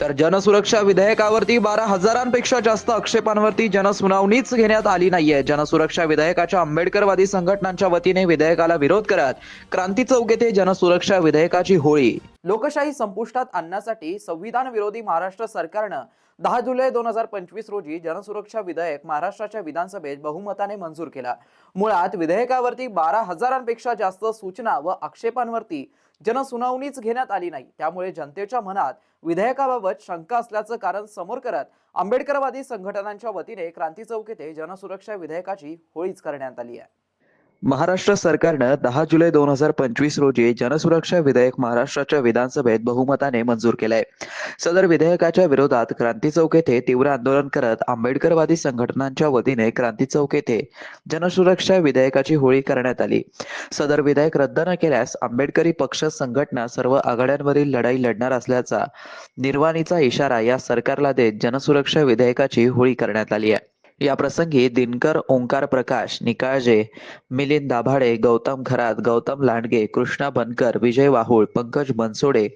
तर जनसुरक्षा विधेयकावरती बारा हजारांपेक्षा जास्त आक्षेपांवरती जनसुनावणीच घेण्यात आली नाहीये. जनसुरक्षा विधेयकाच्या आंबेडकरवादी संघटनांच्या वतीने विधेयकाला विरोध करत क्रांती चौक येथे जनसुरक्षा विधेयकाची होळी. लोकशाही संपुष्टात आणण्यासाठी संविधान विरोधी महाराष्ट्र सरकारनं दहा जुलै दोन हजार पंचवीस रोजी जनसुरक्षा विधेयक महाराष्ट्राच्या विधानसभेत बहुमताने मंजूर केला. मुळात विधेयकावरती बारा हजारांपेक्षा जास्त सूचना व आक्षेपांवरती जनसुनावणीच घेण्यात आली नाही. त्यामुळे जनतेच्या मनात विधेयकाबाबत शंका असल्याचं कारण समोर करत आंबेडकरवादी संघटनांच्या वतीने क्रांती चौक येथे जनसुरक्षा विधेयकाची होळीच करण्यात आली आहे. महाराष्ट्र सरकारनं दहा जुलै दोन हजार पंचवीस रोजी जनसुरक्षा विधेयक महाराष्ट्राच्या विधानसभेत बहुमताने मंजूर केलंय. सदर विधेयकाच्या विरोधात क्रांती चौक येथे तीव्र आंदोलन करत आंबेडकरवादी संघटनांच्या वतीने क्रांती चौक येथे जनसुरक्षा विधेयकाची होळी करण्यात आली. सदर विधेयक रद्द न केल्यास आंबेडकरी पक्ष संघटना सर्व आघाड्यांवरील लढाई लढणार असल्याचा निर्वाणीचा इशारा या सरकारला देत जनसुरक्षा विधेयकाची होळी करण्यात आली आहे. या प्रसंगी दिनकर ओंकार प्रकाश निकाळजे मिलिंद दाभाडे गौतम खरात गौतम लांडगे कृष्णा बनकर विजय वाहुळ पंकज बनसोडे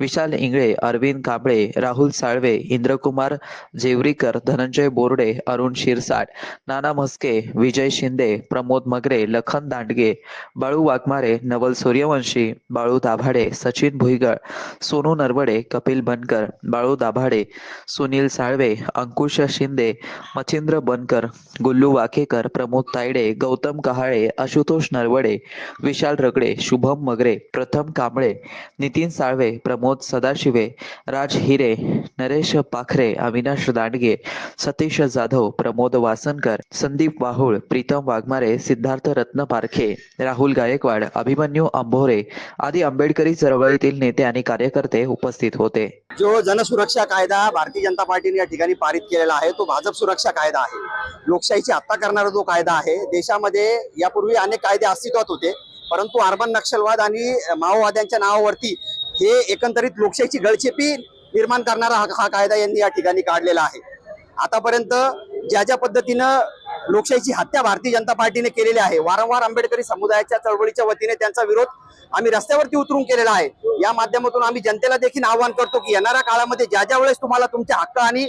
विशाल इंगळे अरविंद कांबळे राहुल साळवे इंद्रकुमार जेवरीकर धनंजय बोर्डे अरुण शिरसाट नाना म्हस्के विजय शिंदे प्रमोद मगरे लखन दांडगे बाळू वाघमारे नवल सूर्यवंशी बाळू दाभाडे सचिन भुईगळ सोनू नरवडे कपिल बनकर बाळू दाभाडे सुनील साळवे अंकुश शिंदे मच्छिंद्र बनकर गुल्लू वाकेकर प्रमोद तायडे गौतम कहाळे आशुतोष नरवडे विशाल रगडे शुभम मगरे प्रथम कांबळे नितीन साळवे प्रमोद सदाशिवे राज हिरे नरेश पाखरे अविनाश दांडगे सतीश जाधव प्रमोद वासनकर संदीप वाहुळ प्रीतम वाघमारे सिद्धार्थ रत्न पारखे राहुल गायकवाड अभिमन्यू अंभोरे आदी आंबेडकरी चळवळीतील नेते आणि कार्यकर्ते उपस्थित होते. जो जनसुरक्षा कायदा भारतीय जनता पार्टीने या ठिकाणी पारित केलेला आहे तो भाजप सुरक्षा कायदा आहे. लोकशाहीची हत्या करणारा जो कायदा आहे देशामध्ये यापूर्वी अनेक कायदे अस्तित्वात होते परंतु अर्बन नक्षलवाद आणि माओवाद्यांच्या नावावरती हे एकंदरीत लोकशाहीची गळचेपी निर्माण करणारा हा हा कायदा यांनी या ठिकाणी काढलेला आहे. आतापर्यंत ज्या ज्या पद्धतीनं लोकशाहीची हत्या भारतीय जनता पार्टीने केलेली आहे वारंवार आंबेडकरी समुदायाच्या चळवळीच्या वतीने त्यांचा विरोध आम्ही रस्त्यावरती उतरून केलेला आहे. या माध्यमातून आम्ही जनतेला देखील आवाहन करतो की येणाऱ्या काळामध्ये ज्या ज्या वेळेस तुम्हाला तुमच्या हक्क आणि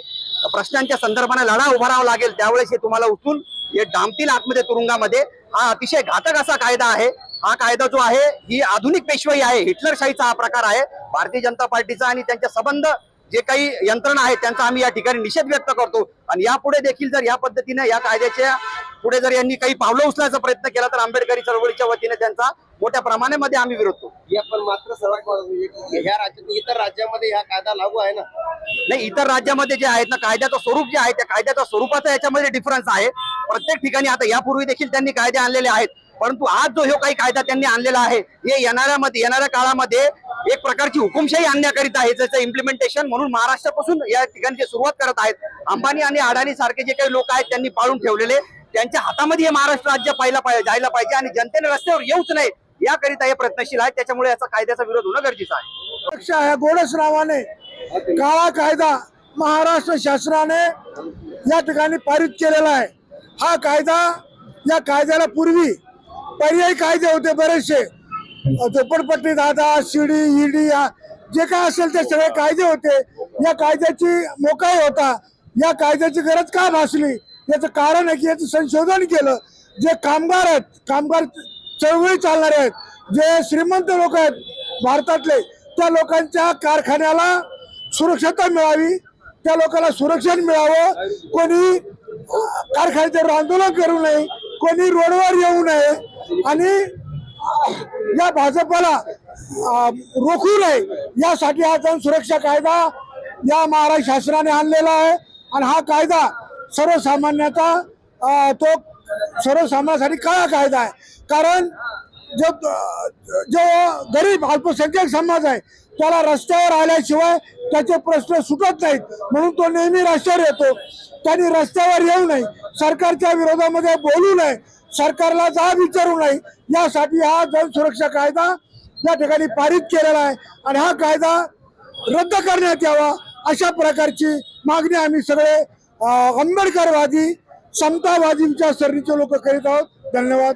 प्रश्नांच्या संदर्भाने लढा उभारावा लागेल. त्यावेळेस हे तुम्हाला उचलून हे डांबतील आतमध्ये तुरुंगामध्ये. हा अतिशय घातक असा कायदा आहे. हा कायदा जो आहे ही आधुनिक पेशवाई आहे. हिटलरशाहीचा हा प्रकार आहे. भारतीय जनता पार्टीचा आणि त्यांच्या संबंध जे काही यंत्रणा आहेत त्यांचा आम्ही या ठिकाणी निषेध व्यक्त करतो. आणि यापुढे देखील जर या पद्धतीने या कायद्याच्या पुढे जर यांनी काही पावलं उचलायचा प्रयत्न केला तर आंबेडकरी चळवळीच्या वतीने त्यांचा मोठ्या प्रमाणामध्ये आम्ही विरोध या पण मात्र सर्वात राज्यात इतर राज्यामध्ये हा कायदा लागू आहे ना? नाही इतर राज्यामध्ये जे आहेत ना कायद्याचं स्वरूप जे आहे त्या कायद्याच्या स्वरूपाचा याच्यामध्ये डिफरन्स आहे. प्रत्येक ठिकाणी आता यापूर्वी देखील त्यांनी कायदे आणलेले आहेत. परंतु आज जो हे काही कायदा त्यांनी आणलेला आहे हे येणाऱ्यामध्ये येणाऱ्या काळामध्ये एक प्रकारची हुकुमशाही आणण्याकरिता आहे ज्याचं इम्प्लिमेंटेशन म्हणून महाराष्ट्रापासून या ठिकाणी सुरुवात करत आहेत. अंबानी आणि अडाणी सारखे जे काही लोक आहेत त्यांनी पाळून ठेवलेले. त्यांच्या हातामध्ये हे महाराष्ट्र राज्य पाहिला पाहिजे जायला पाहिजे आणि जनतेने रस्त्यावर येऊच नाही याकरिता हे प्रयत्नशील आहेत. त्याच्यामुळे याचा कायद्याचा विरोध होणं गरजेचं आहे. गोडस रावाने काळा कायदा महाराष्ट्र शासनाने या ठिकाणी पारित केलेला आहे. हा कायदा या कायद्याला पूर्वी पर्यायी कायदे होते बरेचसे. झोपडपट्टी दादा शिडी ईडी जे काय असेल ते सगळे कायदे होते. या कायद्याची मोकाई होता. या कायद्याची गरज का भासली? याचं कारण आहे की याचं संशोधन केलं. जे कामगार आहेत कामगार चळवळी चालणारे आहेत जे श्रीमंत लोक आहेत भारतातले त्या लोकांच्या कारखान्याला सुरक्षता मिळावी त्या लोकांना सुरक्षण मिळावं. कोणी कारखान्याचे आंदोलन करू नये कोणी रोडवर येऊ नये आणि या भाजपाला रोखू नये यासाठी हा जनसुरक्षा कायदा या महाराष्ट्र शासनाने आणलेला आहे. आणि हा कायदा सर्वसामान्याचा तो सर्वसामान्यासाठी काळा कायदा आहे. कारण जो जो गरीब अल्पसंख्याक समाज आहे त्याला रस्त्यावर आल्याशिवाय त्याचे प्रश्न सुटत नाहीत. म्हणून तो नेहमी रस्त्यावर येतो. त्यांनी रस्त्यावर येऊ नये. सरकारच्या विरोधामध्ये बोलू नये. सरकारला जाब विचारू नये. यासाठी हा जनसुरक्षा कायदा या ठिकाणी पारित केलेला आहे आणि हा कायदा रद्द करण्यात यावा अशा प्रकारची मागणी आम्ही सगळे आंबेडकरवादी समतावादींच्या सरणीचे लोक करीत आहोत. धन्यवाद.